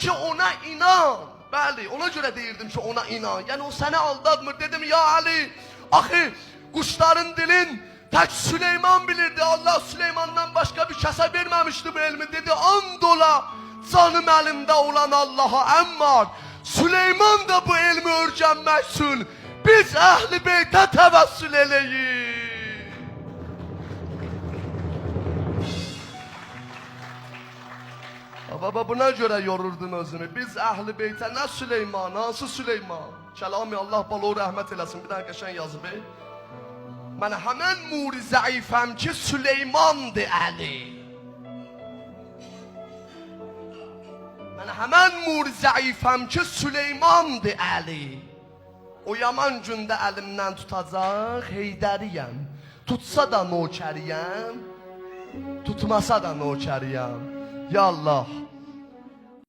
ki ona inan. Bəli, ona görə deyirdim ki ona inan. Yəni o səni aldatmır. Dedim ya Ali, axı quşların dilin tək Süleyman bilirdi. Allah Süleymandan başqa bir kəsə verməmişdi bu elmi. Dedi and ola canım əlimdə olan Allaha əmmar. Süleyman da bu elmi öyrənmək üçün biz əhl-i beytə təvəssül eləyik. Baba buna göre yorurdun özünü. Biz ehli beyte ne Süleyman, hansı Süleyman? Kelami Allah balı rahmet eylesin. Bir tane geçen yazı bey. Ben hemen muri zayıfem ki Süleyman'dı Ali. Ben hemen muri zayıfem ki Süleyman'dı Ali. O yaman gündə əlimdən tutacaq Heydəriyəm. Tutsa da nökəriyəm, tutmasa da nökəriyəm. Ya Allah,